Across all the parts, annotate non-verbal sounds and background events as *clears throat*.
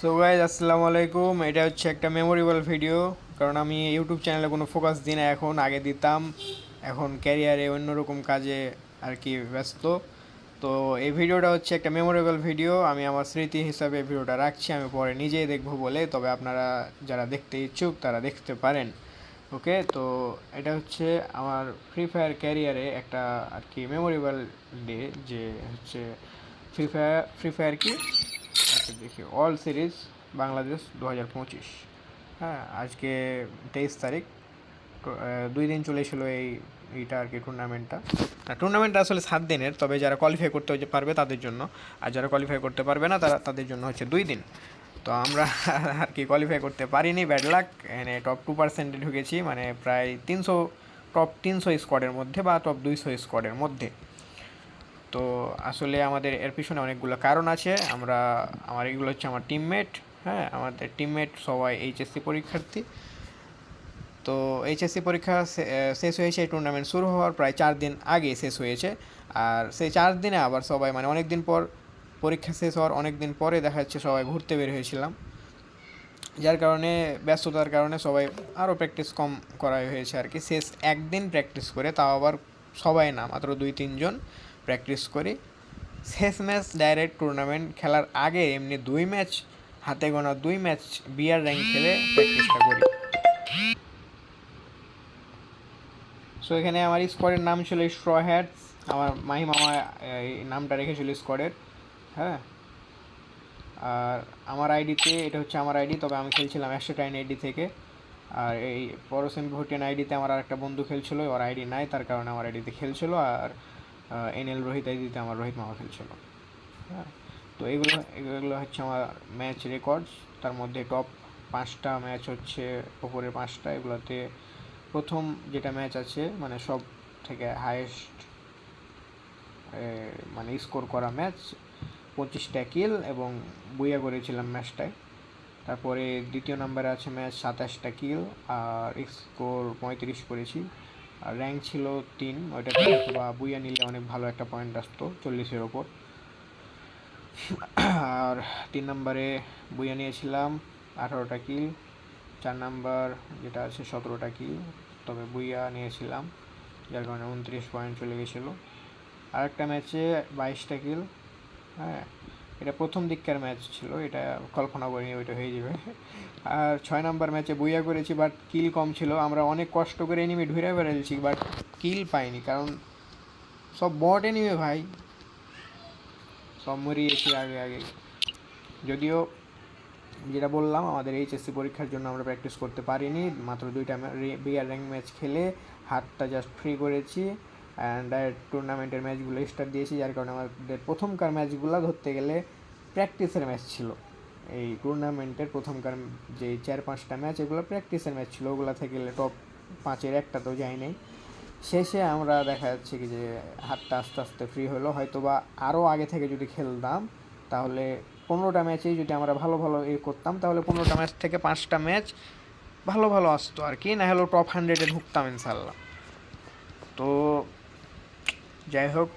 So guys আসসালামু আলাইকুম। এটা হচ্ছে একটা মেমোরেবল ভিডিও কারণ আমি ইউটিউব চ্যানেলে কোনো ফোকাস দিই না, এখন আগে দিতাম, এখন ক্যারিয়ারে অন্যরকম কাজে আর কি ব্যস্ত। তো এই ভিডিওটা হচ্ছে একটা মেমোরেবল ভিডিও আমি আমার স্মৃতি হিসাবে ভিডিওটা রাখছি, আমি পরে নিজেই দেখব বলে, তবে আপনারা যারা দেখতে ইচ্ছুক, তারা দেখতে পারেন। ওকে তো এটা হচ্ছে আমার ফ্রি ফায়ার ক্যারিয়ারে একটা আর কি মেমোরেবল ডে যে হচ্ছে ফ্রি ফায়ার ফ্রি ফায়ার কি? আচ্ছা দেখি। অল সিরিজ বাংলাদেশ দু হাজার পঁচিশ। হ্যাঁ আজকে তেইশ তারিখ। দুই দিন চলে ছিল এই, এইটা আর কি টুর্নামেন্টটা টুর্নামেন্টটা আসলে সাত দিনের, তবে যারা কোয়ালিফাই করতে পারবে তাদের জন্য। আর যারা কোয়ালিফাই করতে পারবে না, তারা তাদের জন্য হচ্ছে দুই দিন। তো আমরা *laughs* আর কি কোয়ালিফাই করতে পারিনি ব্যাড লাক এনে টপ টু পার্সেন্টে ঢুকেছি মানে প্রায় তিনশো টপ তিনশো স্কোয়াডের মধ্যে বা টপ দুইশো স্কোয়াডের মধ্যে। তো আসলে আমাদের এর পিছনে অনেকগুলো কারণ আছে। আমরা, আমার এগুলো হচ্ছে আমার টিমমেট হ্যাঁ? আমাদের টিমমেট সবাই এইচএসসি পরীক্ষার্থী। তো এইচএসসি পরীক্ষা শেষ হয়েছে, এই টুর্নামেন্ট শুরু হওয়ার প্রায় চার দিন আগে শেষ হয়েছে। আর সেই চার দিনে আবার সবাই মানে অনেক দিন পর পরীক্ষা শেষ হওয়ার অনেক দিন পরে দেখা যাচ্ছে সবাই ঘুরতে বের হয়েছিলাম। যার কারণে, ব্যস্ততার কারণে সবাই আরও প্র্যাকটিস কম করা হয়েছে আর কি। শেষ একদিন প্র্যাকটিস করে তাও আবার সবাই না, মাত্র দুই, তিনজন। প্র্যাকটিস করি। শেষ ম্যাচ ডাইরেক্ট টুর্নামেন্ট খেলার আগে এমনি দুই ম্যাচ হাতে গোনা দুই ম্যাচ বিয়ার র্যাঙ্ক খেলে প্র্যাকটিসটা করি। সো এখানে আমার স্কোয়াডের নাম ছিল স্ট্র হ্যাটস আমার মাহি মামা, এই নামটা রেখেছিল স্কোয়াডের হ্যাঁ? আর আমার আইডিতে এটা হচ্ছে আমার আইডি তবে আমি খেলছিলাম একশো টাইন আইডি থেকে। আর এই পরসেম ভোটেন আইডিতে আমার আরেকটা বন্ধু খেলছিল, ওর আইডি নাই, তার কারণে আমার আইডিতে খেলছিল। আর এনএল রোহিত আইডিতে আমার রোহিত মামা খেলছিল। হ্যাঁ তো এগুলো এগুলো হচ্ছে আমার ম্যাচ রেকর্ডস। তার মধ্যে টপ পাঁচটা ম্যাচ হচ্ছে ওপরের পাঁচটা। এগুলোতে প্রথম যেটা ম্যাচ আছে মানে সব থেকে হায়েস্ট মানে স্কোর করা ম্যাচ, পঁচিশটা কিল এবং বুইয়া করেছিলাম ম্যাচটায়। তারপরে দ্বিতীয় নম্বরে আছে ম্যাচ সাতাশটা কিল আর স্কোর পঁয়ত্রিশ করেছি। র্যাঙ্ক ছিল তিন, ওইটাতে বা বুইয়া নিলে অনেক ভালো একটা পয়েন্ট আসতো, চল্লিশের ওপর। আর তিন নম্বরে বুইয়া নিয়েছিলাম, আঠারোটা কিল চার নাম্বার যেটা আছে সতেরোটা কিল তবে বুইয়া নিয়েছিলাম, যার কারণে উনত্রিশ পয়েন্ট চলে গেছিল। আরেকটা ম্যাচে বাইশটা কিল হ্যাঁ? এটা প্রথম দিককার ম্যাচ ছিল, এটা কল্পনা করিনি ওইটা হয়ে যাবে। আর ছয় নাম্বার ম্যাচে বুইয়া করেছি বাট কিল কম ছিল। আমরা অনেক কষ্ট করে এনিমি ঢুরে বেড়েছি বাট কিল পাইনি, কারণ সব বট এনিমি ভাই। সব মরিয়েছি আগে আগে। যদিও যেটা বললাম, আমাদের এইচএসসি পরীক্ষার জন্য আমরা প্র্যাকটিস করতে পারিনি, মাত্র দুইটা বিয়ার র্যাঙ্ক ম্যাচ খেলে হাতটা জাস্ট ফ্রি করেছি। অ্যান্ড টুর্নামেন্টের ম্যাচগুলো স্টার্ট দিয়েছি, যার কারণে আমাদের প্রথমকার ম্যাচগুলো ধরতে গেলে প্র্যাকটিসের ম্যাচ ছিল। এই টুর্নামেন্টের প্রথমকার যে চার পাঁচটা ম্যাচ এগুলো প্র্যাকটিসের ম্যাচ ছিল। ওগুলো থেকে গেলে টপ পাঁচের একটা তো যাই নাই। শেষে আমরা দেখা যাচ্ছে কি যে হাতটা আস্তে আস্তে ফ্রি হলো। হয়তো বা আরও আগে থেকে যদি খেলতাম, তাহলে পনেরোটা ম্যাচেই যদি আমরা ভালো ভালো এ করতাম, তাহলে পনেরোটা ম্যাচ থেকে পাঁচটা ম্যাচ ভালো ভালো আসতো আর কি। না হলেও টপ হান্ড্রেডে ঢুকতাম ইনশাল্লাহ তো যাই হোক,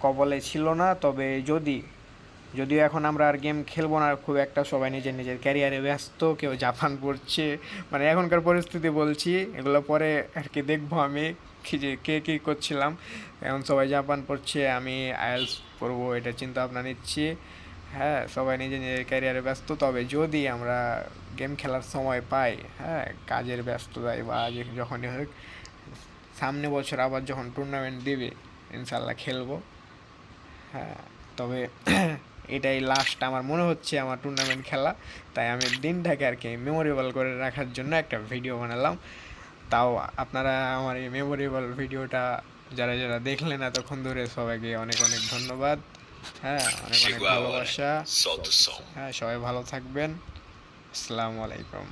কবলে ছিল না, তবে যদি, যদিও এখন আমরা আর গেম খেলব না, খুব একটা সবাই নিজের নিজের ক্যারিয়ারে ব্যস্ত, কেউ জাপান পড়ছে মানে এখনকার পরিস্থিতি বলছি, এগুলো পরে আর কি দেখব আমি, কি যে, কে কী করছিলাম। এখন সবাই জাপান পড়ছে, আমি আইএলস পড়ব, এটা চিন্তা ভাবনা নিচ্ছি। হ্যাঁ সবাই নিজের নিজের ক্যারিয়ারে ব্যস্ত, তবে যদি আমরা গেম খেলার সময় পাই হ্যাঁ কাজের ব্যস্ততায় বা যখনই হোক সামনে বছর আবার যখন টুর্নামেন্ট দিবে ইনশাল্লাহ খেলব। হ্যাঁ তবে *clears throat* এটাই লাস্ট আমার মনে হচ্ছে আমার টুর্নামেন্ট খেলা। তাই আমি দিনটাকে আর কি মেমোরেবল করে রাখার জন্য একটা ভিডিও বানালাম। তাও আপনারা আমার এই মেমোরেবল ভিডিওটা যারা যারা দেখলেন এতক্ষণ ধরে সবাইকে অনেক অনেক ধন্যবাদ। হ্যাঁ অনেক অনেক ভালোবাসা. হ্যাঁ সবাই ভালো থাকবেন। আসসালামু আলাইকুম।